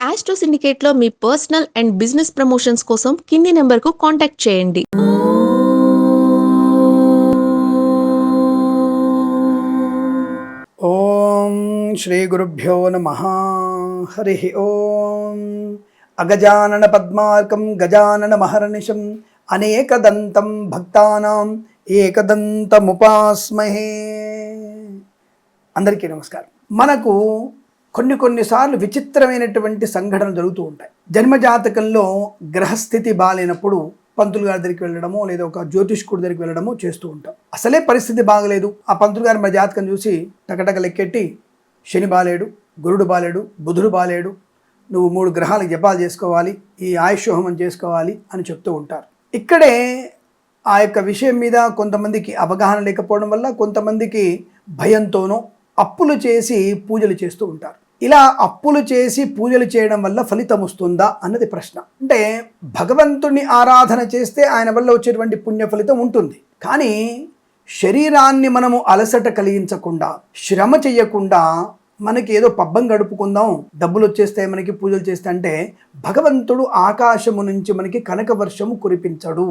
Astro సిండికేట్లో మీ personal and business promotions కోసం కింది నెంబర్కు కాంటాక్ట్ చేయండి. ఓం శ్రీ గురుభ్యో నమ. హరి ఓం. అగజానన పద్మార్కం గజానన మహర్నిశం అనేకదంతం భక్తానాం ఏకదంతముపాస్మహే. అందరికీ నమస్కారం. మనకు కొన్ని కొన్నిసార్లు విచిత్రమైనటువంటి సంఘటనలు జరుగుతూ ఉంటాయి. జన్మజాతకంలో గ్రహస్థితి బాగాలేనప్పుడు పంతులు గారి దగ్గరికి వెళ్ళడమో లేదా ఒక జ్యోతిష్కుడి దగ్గరికి వెళ్ళడమో చేస్తూ ఉంటాం. అసలే పరిస్థితి బాగలేదు. ఆ పంతులు గారి మన జాతకం చూసి టకటక లెక్కెట్టి శని బాలేడు గురుడు బాలేడు బుధుడు బాలేడు నువ్వు మూడు గ్రహాలకు జపాలు చేసుకోవాలి ఈ ఆయుష్ హోమం చేసుకోవాలి అని చెప్తూ ఉంటారు. ఇక్కడే ఆ యొక్క విషయం మీద కొంతమందికి అవగాహన లేకపోవడం వల్ల కొంతమందికి భయంతోనో అప్పులు చేసి పూజలు చేస్తూ ఉంటారు. ఇలా అప్పులు చేసి పూజలు చేయడం వల్ల ఫలితం వస్తుందా అన్నది ప్రశ్న. అంటే భగవంతుని ఆరాధన చేస్తే ఆయన వల్ల వచ్చేటువంటి పుణ్య ఫలితం ఉంటుంది. కానీ శరీరాన్ని మనము అలసట కలిగించకుండా శ్రమ చెయ్యకుండా మనకి ఏదో పబ్బం గడుపుకుందాం డబ్బులు వచ్చేస్తాయి మనకి పూజలు చేస్తే అంటే భగవంతుడు ఆకాశము నుంచి మనకి కనక వర్షము కురిపించడు.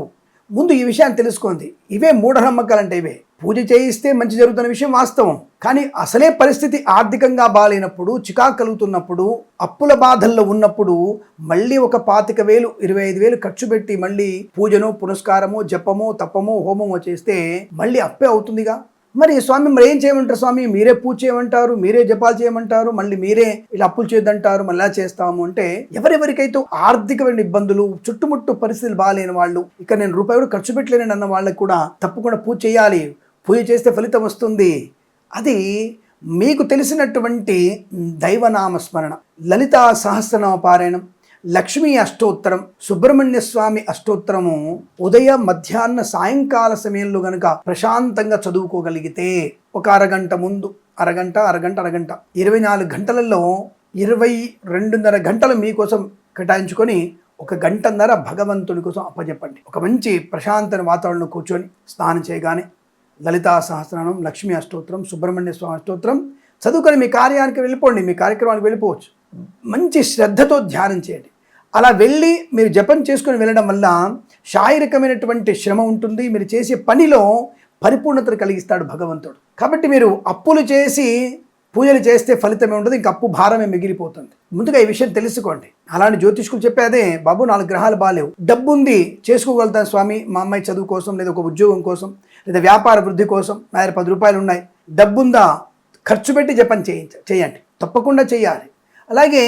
ముందు ఈ విషయాన్ని తెలుసుకోండి. ఇవే మూఢనమ్మకాలంటే ఇవే. పూజ చేయిస్తే మంచి జరుగుతున్న విషయం వాస్తవం. కానీ అసలే పరిస్థితి ఆర్థికంగా బాగాలేనప్పుడు చికాకు కలుగుతున్నప్పుడు అప్పుల బాధల్లో ఉన్నప్పుడు మళ్ళీ ఒక పాతిక వేలు ఇరవై ఐదు వేలు ఖర్చు పెట్టి మళ్ళీ పూజనో పురస్కారము జపమో తప్పమో హోమము చేస్తే మళ్ళీ అప్పే అవుతుందిగా. మరి స్వామి మరి ఏం చేయమంటారు స్వామి? మీరే పూజ చేయమంటారు మీరే జపాలు చేయమంటారు మళ్ళీ మీరే ఇలా అప్పులు చేయదంటారు మళ్ళీ చేస్తాము అంటే ఎవరెవరికైతే ఆర్థికమైన ఇబ్బందులు చుట్టుముట్టు పరిస్థితులు బాగాలేని వాళ్ళు ఇక నేను రూపాయి కూడా ఖర్చు పెట్టలేనని అన్న వాళ్ళకి కూడా తప్పకుండా పూజ చేయాలి. పూజ చేస్తే ఫలితం వస్తుంది. అది మీకు తెలిసినటువంటి దైవనామ స్మరణ లలితా సహస్రనామ పారాయణం. లక్ష్మీ అష్టోత్తరం సుబ్రహ్మణ్య స్వామి అష్టోత్తరము ఉదయ మధ్యాహ్న సాయంకాల సమయంలో గనుక ప్రశాంతంగా చదువుకోగలిగితే ఒక అరగంట ముందు అరగంట అరగంట అరగంట ఇరవై నాలుగు గంటలలో ఇరవై రెండున్నర గంటలు మీకోసం కేటాయించుకొని ఒక గంటన్నర భగవంతుడి కోసం అప్పచెప్పండి ఒక మంచి ప్రశాంతమైన వాతావరణంలో కూర్చొని స్నానం చేయగానే లలితా సహస్రనామం లక్ష్మీ అష్టోత్తరం సుబ్రహ్మణ్య స్వామి అష్టోత్తరం చదువుకొని మీ కార్యానికి వెళ్ళిపోండి మీ కార్యక్రమానికి వెళ్ళిపోవచ్చు. మంచి శ్రద్ధతో ధ్యానం చేయండి. అలా వెళ్ళి మీరు జపం చేసుకొని వెళ్ళడం వల్ల శారీరకమైనటువంటి శ్రమ ఉంటుంది. మీరు చేసే పనిలో పరిపూర్ణతను కలిగిస్తాడు భగవంతుడు. కాబట్టి మీరు అప్పులు చేసి పూజలు చేస్తే ఫలితమే ఉండదు. ఇంక అప్పు భారమే మిగిలిపోతుంది. ముందుగా ఈ విషయం తెలుసుకోండి. అలాంటి జ్యోతిష్కులు చెప్పేదే బాబు నాలుగు గ్రహాలు బాగాలేవు డబ్బు ఉంది చేసుకోగలుగుతాను స్వామి. మా అమ్మాయి చదువు కోసం లేదా ఒక ఉద్యోగం కోసం లేదా వ్యాపార వృద్ధి కోసం నా దగ్గర పది రూపాయలు ఉన్నాయి. డబ్బుందా? ఖర్చు పెట్టి జపం చేయించ చేయండి. తప్పకుండా చేయాలి. అలాగే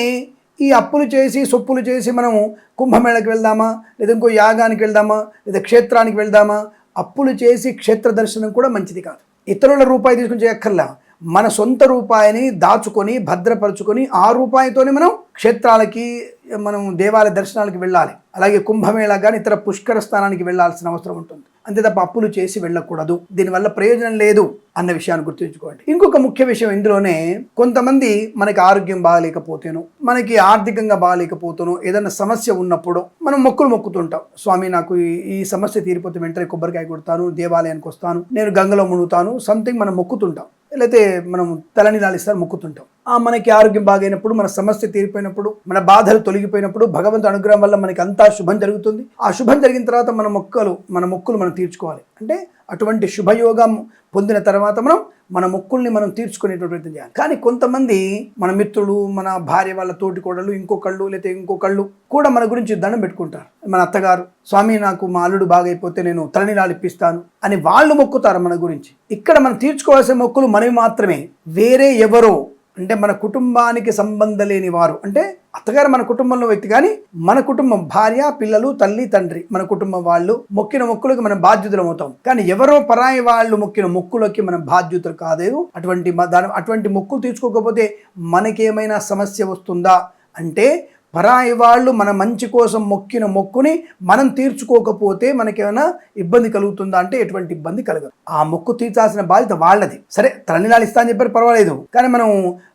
ఈ అప్పులు చేసి సొప్పులు చేసి మనము కుంభమేళకి వెళ్దామా? లేదా ఇంకో యాగానికి వెళ్దామా? లేదా క్షేత్రానికి వెళ్దామా? అప్పులు చేసి క్షేత్ర దర్శనం కూడా మంచిది కాదు. ఇతరుల రూపాయి తీసుకుని చేయక్కర్లా. మన సొంత రూపాయిని దాచుకొని భద్రపరుచుకొని ఆ రూపాయితోనే మనం క్షేత్రాలకి మనం దేవాలయ దర్శనాలకు వెళ్ళాలి. అలాగే కుంభమేళ కానీ ఇతర పుష్కర స్థానానికి వెళ్ళాల్సిన అవసరం ఉంటుంది. అంతే తప్ప అప్పులు చేసి వెళ్ళకూడదు. దీనివల్ల ప్రయోజనం లేదు అన్న విషయాన్ని గుర్తుంచుకోండి. ఇంకొక ముఖ్య విషయం ఇందులోనే కొంతమంది మనకి ఆరోగ్యం బాగాలేకపోతేనో మనకి ఆర్థికంగా బాగాలేకపోతేనో ఏదైనా సమస్య ఉన్నప్పుడు మనం మొక్కులు మొక్కుతుంటాం. స్వామి నాకు ఈ- ఈ సమస్య తీరిపోతే వెంటనే కొబ్బరికాయ కొడతాను దేవాలయానికి వస్తాను నేను గంగలో మునుగుతాను సంథింగ్ మనం మొక్కుతుంటాం. లేకపోతే మనం తలనీలాలు ఇస్తారు మొక్కుతుంటాం. మనకి ఆరోగ్యం బాగైనప్పుడు మన సమస్య తీరిపోయినప్పుడు మన బాధలు తొలగిపోయినప్పుడు భగవంతు అనుగ్రహం వల్ల మనకి అంతా శుభం జరుగుతుంది. ఆ శుభం జరిగిన తర్వాత మన మొక్కలు మన మొక్కులు మనం తీర్చుకోవాలి. అంటే అటువంటి శుభయోగం పొందిన తర్వాత మనం మన మొక్కుల్ని మనం తీర్చుకునేటువంటి ప్రయత్నం చేయాలి. కానీ కొంతమంది మన మిత్రులు మన భార్య వాళ్ళ తోటి కోడళ్ళు ఇంకొకళ్ళు లేకపోతే ఇంకొకళ్ళు కూడా మన గురించి దండం పెట్టుకుంటారు. మన అత్తగారు స్వామి నాకు మా అల్లుడు బాగైపోతే నేను తలనీలాలు ఇప్పిస్తాను అని వాళ్ళు మొక్కుతారు మన గురించి. ఇక్కడ మనం తీర్చుకోవాల్సిన మొక్కులు మనవి మాత్రమే. వేరే ఎవరో అంటే మన కుటుంబానికి సంబంధం లేని వారు. అంటే అత్తగారు మన కుటుంబంలో వ్యక్తి కానీ మన కుటుంబం భార్య పిల్లలు తల్లి తండ్రి మన కుటుంబం వాళ్ళు మొక్కిన మొక్కులకి మనం బాధ్యతలు అవుతాం. కానీ ఎవరో పరాయి వాళ్ళు మొక్కిన మొక్కులకి మనం బాధ్యతలు కాదు అటువంటి మ- దాని అటువంటి మొక్కులు తీర్చుకోకపోతే మనకేమైనా సమస్య వస్తుందా? అంటే పరాయి వాళ్ళు మన మంచి కోసం మొక్కిన మొక్కుని మనం తీర్చుకోకపోతే మనకేమైనా ఇబ్బంది కలుగుతుందా అంటే ఎటువంటి ఇబ్బంది కలగదు. ఆ మొక్కు తీర్చాల్సిన బాధ్యత వాళ్ళది. సరే తలనిలాలు ఇస్తా అని చెప్పారు పర్వాలేదు. కానీ మనం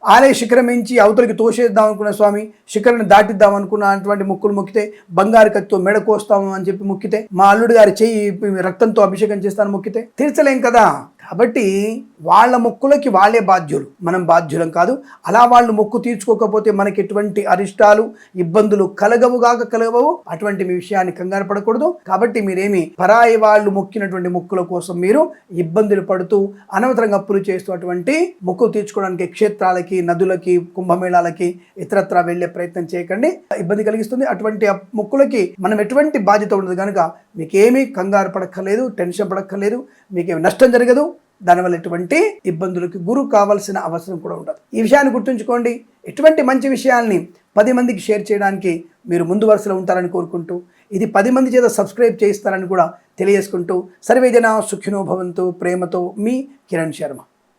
ఆలయ శిఖరం మించి అవతలికి తోసేద్దాం అనుకున్న స్వామి శిఖరాన్ని దాటిద్దాం అనుకున్న అటువంటి మొక్కులు మొక్కితే బంగారు కత్తితో మెడ కోస్తాము అని చెప్పి మొక్కితే మా అల్లుడు గారి చెయ్యి రక్తంతో అభిషేకం చేస్తాను మొక్కితే తీర్చలేం కదా? కాబట్టి వాళ్ళ మొక్కులకి వాళ్ళే బాధ్యులు. మనం బాధ్యులం కాదు. అలా వాళ్ళు మొక్కు తీర్చుకోకపోతే మనకి ఎటువంటి అరిష్టాలు ఇబ్బందులు కలగవుగాక కలగవు. అటువంటి మీ విషయాన్ని కంగారు పడకూడదు. కాబట్టి మీరేమి పరాయి వాళ్ళు మొక్కినటువంటి మొక్కుల కోసం మీరు ఇబ్బందులు పడుతూ అనవసరంగా అప్పులు చేస్తూ అటువంటి మొక్కు తీర్చుకోవడానికి క్షేత్రాలకి నదులకి కుంభమేళాలకి ఇతరత్రా వెళ్ళే ప్రయత్నం చేయకండి. ఇబ్బంది కలిగిస్తుంది. అటువంటి మొక్కులకి మనం ఎటువంటి బాధ్యత ఉండదు. కనుక మీకేమీ కంగారు పడక్కర్లేదు టెన్షన్ పడక్కర్లేదు మీకేమి నష్టం జరగదు. దానివల్ల ఎటువంటి ఇబ్బందులకి గురు కావాల్సిన అవసరం కూడా ఉండదు. ఈ విషయాన్ని గుర్తుంచుకోండి. ఎటువంటి మంచి విషయాల్ని పది మందికి షేర్ చేయడానికి మీరు ముందు వరుసలో ఉంటారని కోరుకుంటూ ఇది పది మంది చేత సబ్స్క్రైబ్ చేయిస్తారని కూడా తెలియజేసుకుంటూ సర్వేజన సుఖినో భవంతు ప్రేమతో మీ కిరణ్ శర్మ.